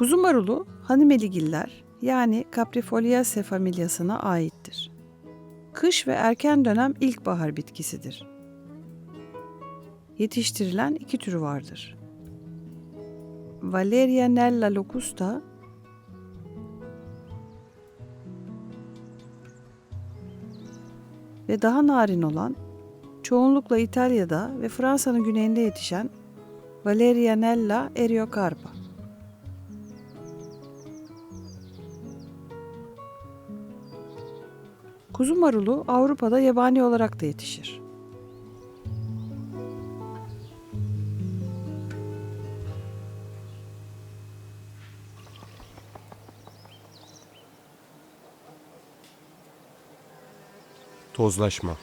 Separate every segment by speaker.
Speaker 1: Kuzu marulu Hanimeligiller yani Caprifoliaceae familyasına aittir. Kış ve erken dönem ilkbahar bitkisidir. Yetiştirilen iki türü vardır. Valerianella locusta ve daha narin olan çoğunlukla İtalya'da ve Fransa'nın güneyinde yetişen Valerianella eriocarpa. Kuzu marulu Avrupa'da yabani olarak da yetişir.
Speaker 2: Tozlaşma.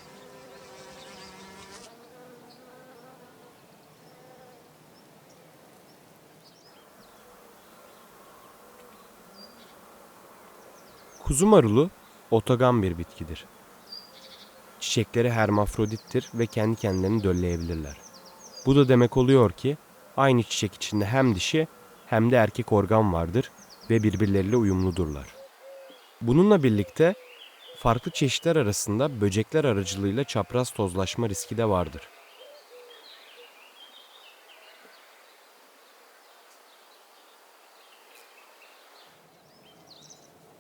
Speaker 2: Kuzu marulu otogan bir bitkidir. Çiçekleri hermafrodittir ve kendi kendilerini dölleyebilirler. Bu da demek oluyor ki aynı çiçek içinde hem dişi hem de erkek organ vardır ve birbirleriyle uyumludurlar. Bununla birlikte farklı çeşitler arasında böcekler aracılığıyla çapraz tozlaşma riski de vardır.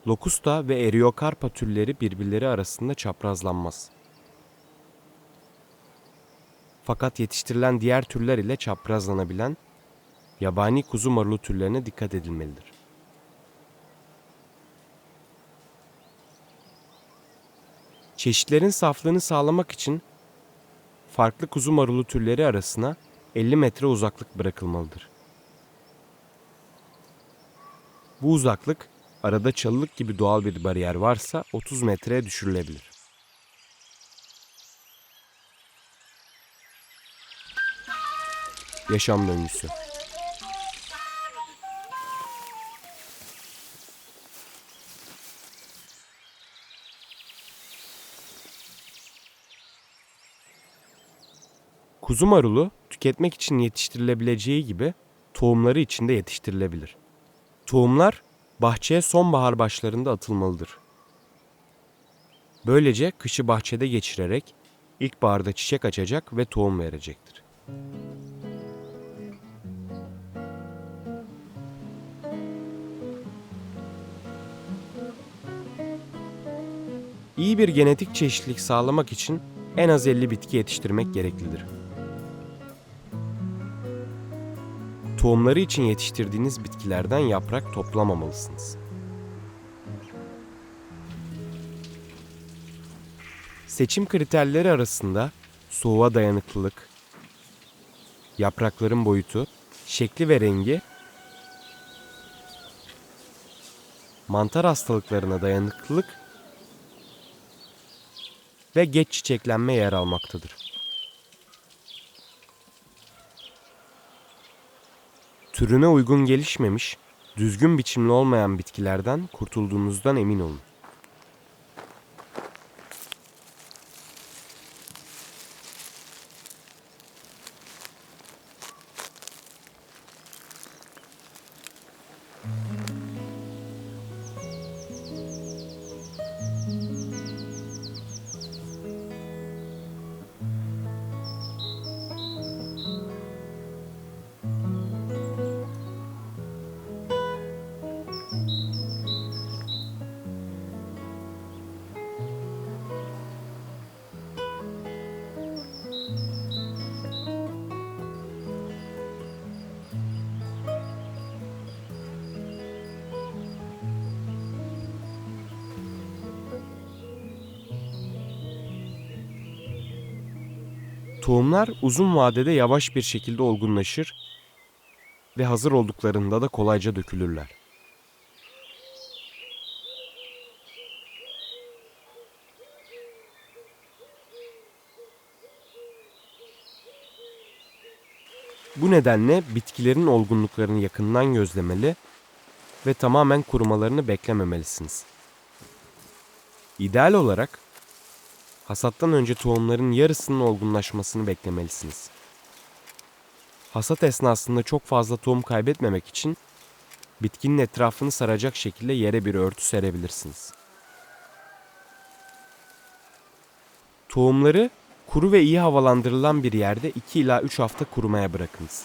Speaker 2: Lokusta ve Eriokarpa türleri birbirleri arasında çaprazlanmaz. Fakat yetiştirilen diğer türler ile çaprazlanabilen yabani kuzu marulu türlerine dikkat edilmelidir. Çeşitlerin saflığını sağlamak için farklı kuzu marulu türleri arasına 50 metre uzaklık bırakılmalıdır. Bu uzaklık arada çalılık gibi doğal bir bariyer varsa 30 metreye düşürülebilir. Yaşam döngüsü Kuzu marulu tüketmek için yetiştirilebileceği gibi tohumları için de yetiştirilebilir. Tohumlar bahçeye sonbahar başlarında atılmalıdır. Böylece kışı bahçede geçirerek ilkbaharda çiçek açacak ve tohum verecektir. İyi bir genetik çeşitlilik sağlamak için en az 50 bitki yetiştirmek gereklidir. Tohumları için yetiştirdiğiniz bitkilerden yaprak toplamamalısınız. Seçim kriterleri arasında soğuğa dayanıklılık, yaprakların boyutu, şekli ve rengi, mantar hastalıklarına dayanıklılık ve geç çiçeklenme yer almaktadır. Türüne uygun gelişmemiş, düzgün biçimli olmayan bitkilerden kurtulduğunuzdan emin olun. Tohumlar uzun vadede yavaş bir şekilde olgunlaşır ve hazır olduklarında da kolayca dökülürler. Bu nedenle bitkilerin olgunluklarını yakından gözlemeli ve tamamen kurumalarını beklememelisiniz. İdeal olarak Hasattan önce tohumların yarısının olgunlaşmasını beklemelisiniz. Hasat esnasında çok fazla tohum kaybetmemek için bitkinin etrafını saracak şekilde yere bir örtü serebilirsiniz. Tohumları kuru ve iyi havalandırılan bir yerde 2 ila 3 hafta kurumaya bırakınız.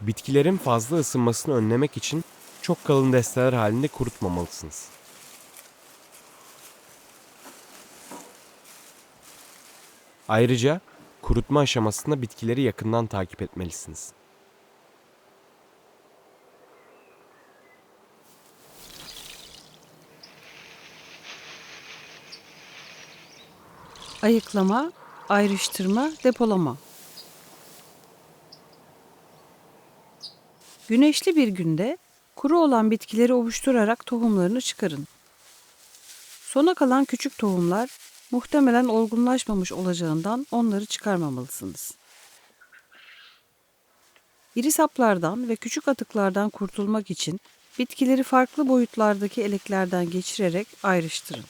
Speaker 2: Bitkilerin fazla ısınmasını önlemek için çok kalın desteler halinde kurutmamalısınız. Ayrıca kurutma aşamasında bitkileri yakından takip etmelisiniz.
Speaker 1: Ayıklama, ayrıştırma, depolama. Güneşli bir günde kuru olan bitkileri ovuşturarak tohumlarını çıkarın. Sona kalan küçük tohumlar muhtemelen olgunlaşmamış olacağından onları çıkarmamalısınız. İri saplardan ve küçük atıklardan kurtulmak için bitkileri farklı boyutlardaki eleklerden geçirerek ayrıştırın.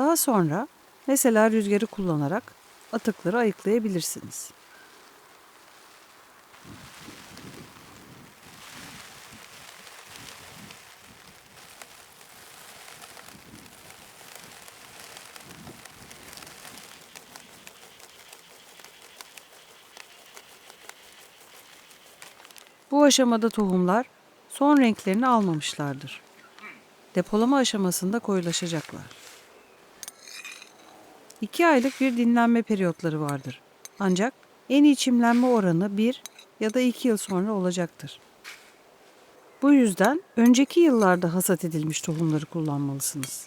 Speaker 1: Daha sonra mesela rüzgarı kullanarak atıkları ayıklayabilirsiniz. Bu aşamada tohumlar son renklerini almamışlardır. Depolama aşamasında koyulaşacaklar. 2 aylık bir dinlenme periyotları vardır. Ancak en iyi çimlenme oranı 1 ya da 2 yıl sonra olacaktır. Bu yüzden önceki yıllarda hasat edilmiş tohumları kullanmalısınız.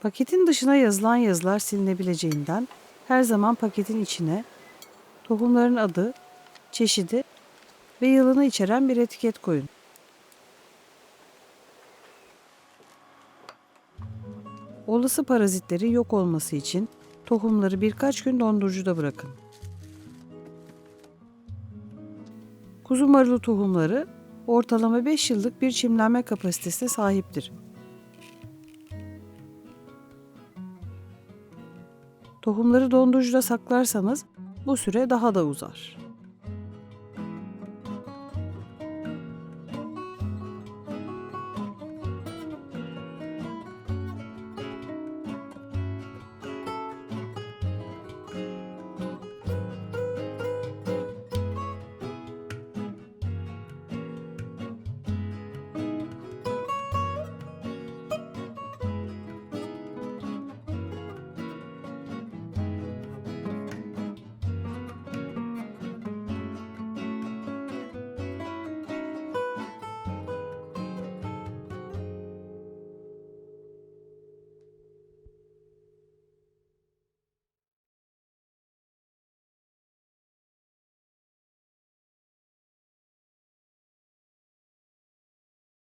Speaker 1: Paketin dışına yazılan yazılar silinebileceğinden her zaman paketin içine tohumların adı, çeşidi ve yılını içeren bir etiket koyun. Olası parazitleri yok olması için tohumları birkaç gün dondurucuda bırakın. Kuzu marulu tohumları ortalama 5 yıllık bir çimlenme kapasitesine sahiptir. Tohumları dondurucuda saklarsanız bu süre daha da uzar.